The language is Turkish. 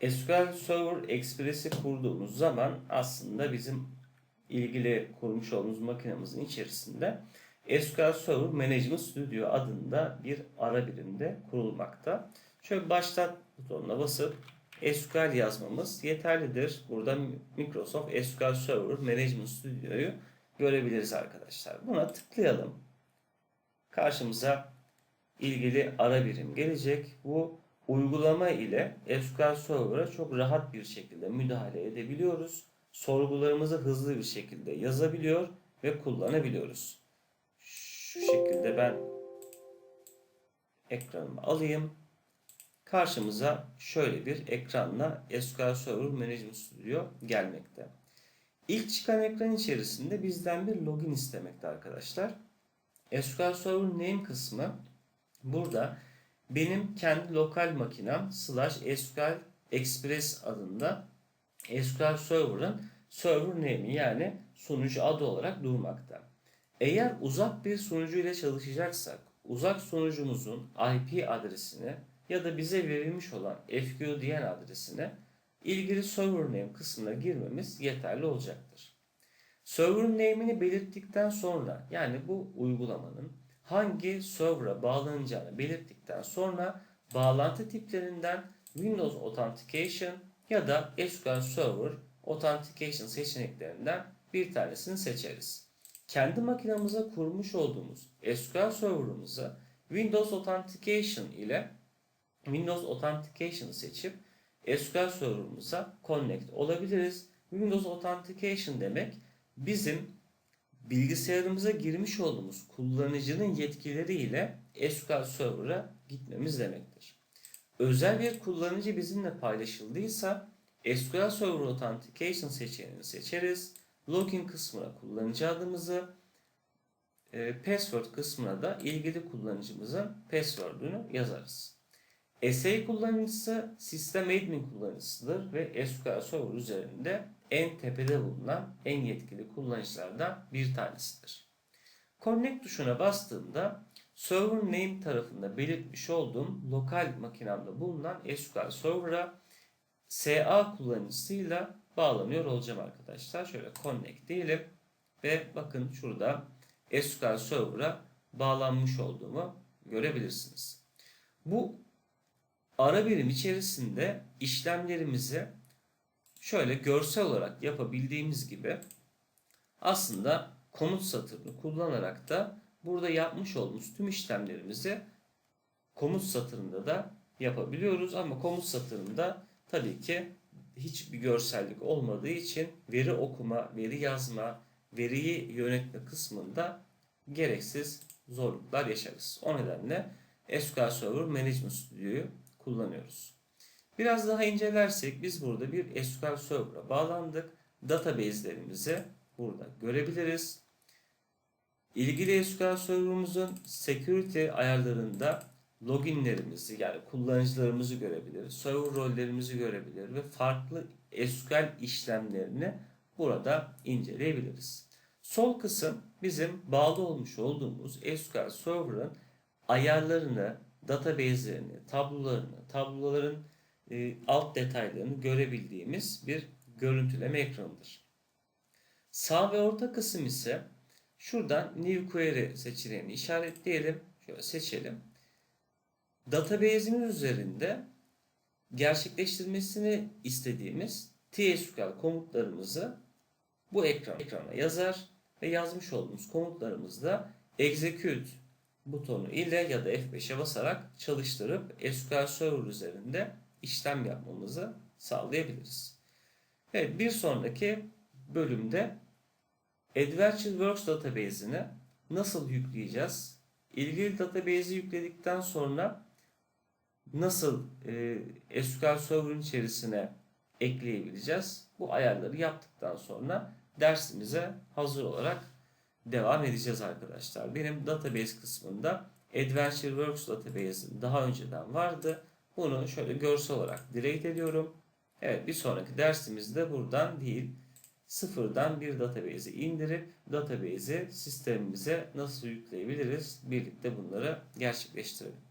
SQL Server Express'i kurduğumuz zaman aslında bizim ilgili kurmuş olduğumuz makinemizin içerisinde SQL Server Management Studio adında bir ara birimde kurulmakta. Şöyle başlat butonuna basıp SQL yazmamız yeterlidir. Burada Microsoft SQL Server Management Studio'yu görebiliriz arkadaşlar. Buna tıklayalım. Karşımıza ilgili ara birim gelecek. Bu uygulama ile SQL Server'a çok rahat bir şekilde müdahale edebiliyoruz. Sorgularımızı hızlı bir şekilde yazabiliyor ve kullanabiliyoruz. Şu şekilde ben ekranımı alayım. Karşımıza şöyle bir ekranla SQL Server Management Studio gelmekte. İlk çıkan ekran içerisinde bizden bir login istemekte arkadaşlar. SQL Server Name kısmı burada benim kendi lokal makinem slash SQL Express adında SQL Server'ın server name'i yani sunucu adı olarak durmakta. Eğer uzak bir sunucu ile çalışacaksak uzak sunucumuzun IP adresini ya da bize verilmiş olan FQDN adresine ilgili server name kısmına girmemiz yeterli olacaktır. Server name'ini belirttikten sonra yani bu uygulamanın hangi server'a bağlanacağını belirttikten sonra bağlantı tiplerinden Windows Authentication ya da SQL Server Authentication seçeneklerinden bir tanesini seçeriz. Kendi makinamıza kurmuş olduğumuz SQL Server'ımızı Windows Authentication ile Windows Authentication seçip SQL Server'ımıza connect olabiliriz. Windows Authentication demek bizim bilgisayarımıza girmiş olduğumuz kullanıcının yetkileriyle SQL Server'a gitmemiz demektir. Özel bir kullanıcı bizimle paylaşıldıysa SQL Server Authentication seçeneğini seçeriz. Login kısmına kullanıcı adımızı, e, password kısmına da ilgili kullanıcımızın password'ünü yazarız. SA kullanıcısı sistem admin kullanıcısıdır ve SQL Server üzerinde en tepede bulunan en yetkili kullanıcılardan bir tanesidir. Connect tuşuna bastığımda server name tarafında belirtmiş olduğum lokal makinemde bulunan SQL Server'a SA kullanıcısıyla bağlanıyor olacağım arkadaşlar. Şöyle connect diyelim ve bakın şurada SQL Server'a bağlanmış olduğumu görebilirsiniz. Bu ara birim içerisinde işlemlerimizi şöyle görsel olarak yapabildiğimiz gibi aslında komut satırını kullanarak da burada yapmış olduğumuz tüm işlemlerimizi komut satırında da yapabiliyoruz ama komut satırında tabii ki hiçbir görsellik olmadığı için veri okuma, veri yazma, veriyi yönetme kısmında gereksiz zorluklar yaşarız. O nedenle SQL Server Management Studio'yu kullanıyoruz. Biraz daha incelersek biz burada bir SQL Server'a bağlandık. Database'lerimizi burada görebiliriz. İlgili SQL Server'ımızın security ayarlarında loginlerimizi yani kullanıcılarımızı görebiliriz. Server rollerimizi görebilir ve farklı SQL işlemlerini burada inceleyebiliriz. Sol kısım bizim bağlı olmuş olduğumuz SQL Server'ın ayarlarını, database'lerini, tablolarını, tabloların e, alt detaylarını görebildiğimiz bir görüntüleme ekranıdır. Sağ ve orta kısım ise şuradan New Query seçeneğini işaretleyelim. Şöyle seçelim. Database'imiz üzerinde gerçekleştirmesini istediğimiz TSQL komutlarımızı bu ekran, ekrana yazar ve yazmış olduğumuz komutlarımızda execute butonu ile ya da F5'e basarak çalıştırıp SQL Server üzerinde işlem yapmamızı sağlayabiliriz. Evet bir sonraki bölümde Adventure Works database'ini nasıl yükleyeceğiz? İlgili database'i yükledikten sonra nasıl e, SQL Server'ın içerisine ekleyebileceğiz? Bu ayarları yaptıktan sonra dersimize hazır olarak devam edeceğiz arkadaşlar. Benim database kısmında Adventure Works database'im daha önceden vardı. Bunu şöyle görsel olarak delete ediyorum. Evet bir sonraki dersimizde buradan değil sıfırdan bir database'i indirip database'i sistemimize nasıl yükleyebiliriz birlikte bunları gerçekleştirelim.